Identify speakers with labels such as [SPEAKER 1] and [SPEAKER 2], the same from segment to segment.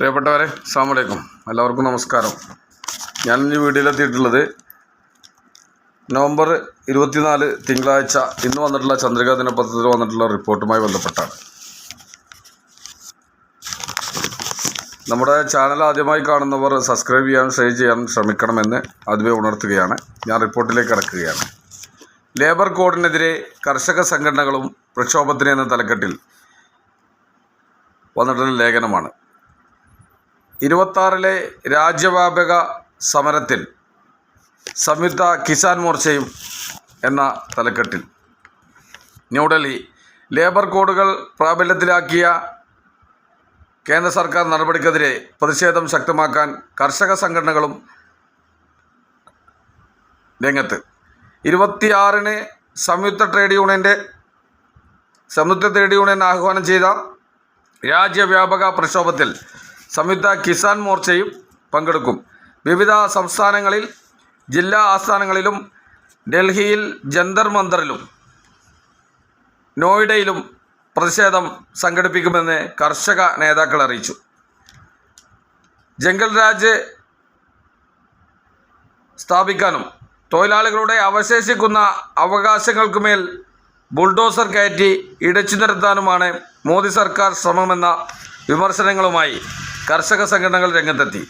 [SPEAKER 1] പ്രിയപ്പെട്ടവരെ അസ്സാമലൈക്കും എല്ലാവർക്കും നമസ്കാരം. ഞാൻ ഈ വീഡിയോയിലെത്തിയിട്ടുള്ളത് നവംബർ ഇരുപത്തിനാല് തിങ്കളാഴ്ച ഇന്ന് വന്നിട്ടുള്ള ചന്ദ്രിക ദിനപത്രത്തിൽ വന്നിട്ടുള്ള റിപ്പോർട്ടുമായി ബന്ധപ്പെട്ടാണ്. നമ്മുടെ ചാനൽ ആദ്യമായി കാണുന്നവർ സബ്സ്ക്രൈബ് ചെയ്യാൻ ഷെയർ ചെയ്യാൻ ശ്രമിക്കണമെന്ന് ആദ്യമേ ഉണർത്തുകയാണ്. ഞാൻ റിപ്പോർട്ടിലേക്ക് കടക്കുകയാണ്. ലേബർ കോഡിനെതിരെ കർഷക സംഘടനകളും പ്രക്ഷോഭത്തിന് എന്ന തലക്കെട്ടിൽ വന്നിട്ടുള്ള ലേഖനമാണ്. ഇരുപത്താറിലെ രാജ്യവ്യാപക സമരത്തിൽ സംയുക്ത കിസാൻ മോർച്ചയും എന്ന തലക്കെട്ടിൽ. ന്യൂഡൽഹി ലേബർ കോഡുകൾ പ്രാബല്യത്തിലാക്കിയ കേന്ദ്ര സർക്കാർ നടപടിക്കെതിരെ പ്രതിഷേധം ശക്തമാക്കാൻ കർഷക സംഘടനകളും രംഗത്ത്. ഇരുപത്തിയാറിന് സംയുക്ത ട്രേഡ് യൂണിയന്റെ സംയുക്ത ട്രേഡ് യൂണിയൻ ആഹ്വാനം ചെയ്ത രാജ്യവ്യാപക പ്രക്ഷോഭത്തിൽ സംയുക്ത കിസാൻ മോർച്ചയും പങ്കെടുക്കും. വിവിധ സംസ്ഥാനങ്ങളിൽ ജില്ലാ ആസ്ഥാനങ്ങളിലും ഡൽഹിയിൽ ജന്തർ മന്ദറിലും നോയിഡയിലും പ്രതിഷേധം സംഘടിപ്പിക്കുമെന്ന് കർഷക നേതാക്കൾ അറിയിച്ചു. ജംഗൽ രാജ് സ്ഥാപിക്കാനും തൊഴിലാളികളുടെ അവശേഷിക്കുന്ന അവകാശങ്ങൾക്കുമേൽ ബുൾഡോസർ കയറ്റി ഇടച്ചു നിർത്താനുമാണ് മോദി സർക്കാർ ശ്രമമെന്ന വിമർശനങ്ങളുമായി കർഷക സംഘടനകൾ രംഗത്തെത്തി.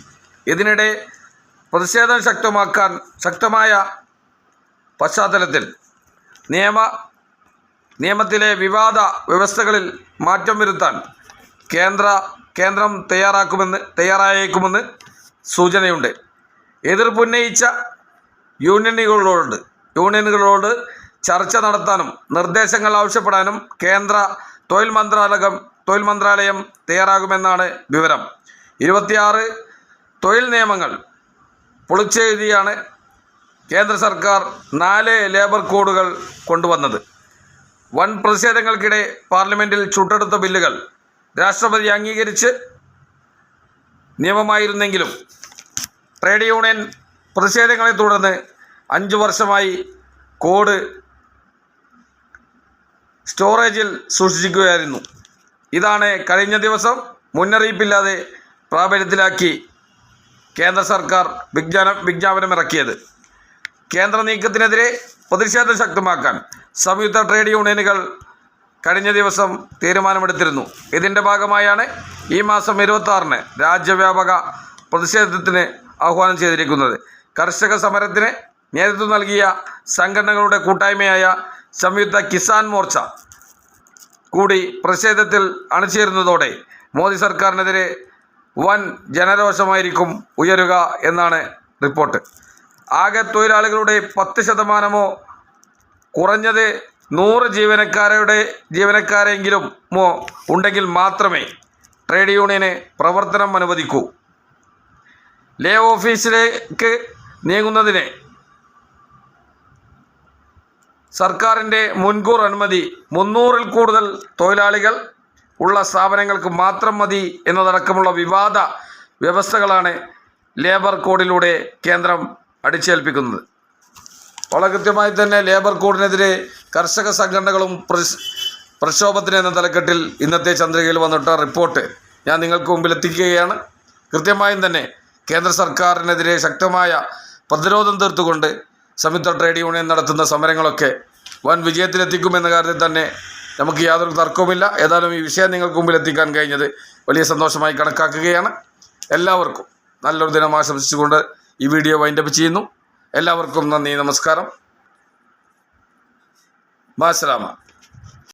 [SPEAKER 1] ഇതിനിടെ പ്രതിഷേധം ശക്തമാക്കാൻ ശക്തമായ പശ്ചാത്തലത്തിൽ നിയമ നിയമത്തിലെ വിവാദ വ്യവസ്ഥകളിൽ മാറ്റം വരുത്താൻ കേന്ദ്ര കേന്ദ്രം തയ്യാറാക്കുമെന്ന് തയ്യാറായേക്കുമെന്ന് സൂചനയുണ്ട്. എതിർപ്പുന്നയിച്ച യൂണിയനുകളോട് യൂണിയനുകളോട് ചർച്ച നടത്താനും നിർദ്ദേശങ്ങൾ ആവശ്യപ്പെടാനും കേന്ദ്ര തൊഴിൽ മന്ത്രാലയം തൊഴിൽ മന്ത്രാലയം തയ്യാറാകുമെന്നാണ് വിവരം. ഇരുപത്തിയാറ് തൊഴിൽ നിയമങ്ങൾ പൊളിച്ചെഴുതിയാണ് കേന്ദ്ര സർക്കാർ നാല് ലേബർ കോഡുകൾ കൊണ്ടുവന്നത്. വൻ പ്രതിഷേധങ്ങൾക്കിടെ പാർലമെന്റിൽ ചുട്ടെടുത്ത ബില്ലുകൾ രാഷ്ട്രപതി അംഗീകരിച്ച് നിയമമായിരുന്നെങ്കിലും ട്രേഡ് യൂണിയൻ പ്രതിഷേധങ്ങളെ തുടർന്ന് അഞ്ചു വർഷമായി കോഡ് സ്റ്റോറേജിൽ സൂക്ഷിക്കുകയായിരുന്നു ഇതാണ് കഴിഞ്ഞ ദിവസം മുന്നറിയിപ്പില്ലാതെ പ്രാബല്യത്തിലാക്കി കേന്ദ്ര സർക്കാർ വിജ്ഞാന വിജ്ഞാപനമിറക്കിയത്. കേന്ദ്ര നീക്കത്തിനെതിരെ പ്രതിഷേധം ശക്തമാക്കാൻ സംയുക്ത ട്രേഡ് യൂണിയനുകൾ കഴിഞ്ഞ ദിവസം തീരുമാനമെടുത്തിരുന്നു. ഇതിന്റെ ഭാഗമായാണ് ഈ മാസം ഇരുപത്താറിന് രാജ്യവ്യാപക പ്രതിഷേധത്തിന് ആഹ്വാനം ചെയ്തിരിക്കുന്നത്. കർഷക സമരത്തിന് നേതൃത്വം നൽകിയ സംഘടനകളുടെ കൂട്ടായ്മയായ സംയുക്ത കിസാൻ മോർച്ച കൂടി പ്രതിഷേധത്തിൽ അണിചേരുന്നതോടെ മോദി സർക്കാരിനെതിരെ വൻ ജനരോഷമായിരിക്കും ഉയരുക എന്നാണ് റിപ്പോർട്ട്. ആകെ തൊഴിലാളികളുടെ പത്ത് ശതമാനമോ കുറഞ്ഞത് നൂറ് ജീവനക്കാരുടെ ജീവനക്കാരെങ്കിലും ഉണ്ടെങ്കിൽ മാത്രമേ ട്രേഡ് യൂണിയന് പ്രവർത്തനം അനുവദിക്കൂ. ലേ ഓഫീസിലേക്ക് നീങ്ങുന്നതിന് സർക്കാരിന്റെ മുൻകൂർ അനുമതി മുന്നൂറിൽ കൂടുതൽ തൊഴിലാളികൾ ഉള്ള സ്ഥാപനങ്ങൾക്ക് മാത്രം മതി എന്നതടക്കമുള്ള വിവാദ വ്യവസ്ഥകളാണ് ലേബർ കോഡിലൂടെ കേന്ദ്രം അടിച്ചേൽപ്പിക്കുന്നത്. വളരെ കൃത്യമായി തന്നെ ലേബർ കോഡിനെതിരെ കർഷക സംഘടനകളും പ്രക്ഷോഭത്തിന് എന്ന തലക്കെട്ടിൽ ഇന്നത്തെ ചന്ദ്രികയിൽ വന്നിട്ട റിപ്പോർട്ട് ഞാൻ നിങ്ങൾക്ക് മുമ്പിൽ എത്തിക്കുകയാണ്. കൃത്യമായും തന്നെ കേന്ദ്ര സർക്കാരിനെതിരെ ശക്തമായ പ്രതിരോധം തീർത്തുകൊണ്ട് സംയുക്ത ട്രേഡ് യൂണിയൻ നടത്തുന്ന സമരങ്ങളൊക്കെ വൻ വിജയത്തിലെത്തിക്കുമെന്ന കാര്യത്തിൽ തന്നെ നമുക്ക് യാതൊരു തർക്കവുമില്ല. ഏതായാലും ഈ വിഷയം നിങ്ങൾക്ക് മുമ്പിൽ എത്തിക്കാൻ കഴിഞ്ഞത് വലിയ സന്തോഷമായി കണക്കാക്കുകയാണ്. എല്ലാവർക്കും നല്ലൊരു ദിനം ആശംസിച്ചുകൊണ്ട് ഈ വീഡിയോ വൈൻഡപ്പ് ചെയ്യുന്നു. എല്ലാവർക്കും നന്ദി നമസ്കാരം. മാസലാമ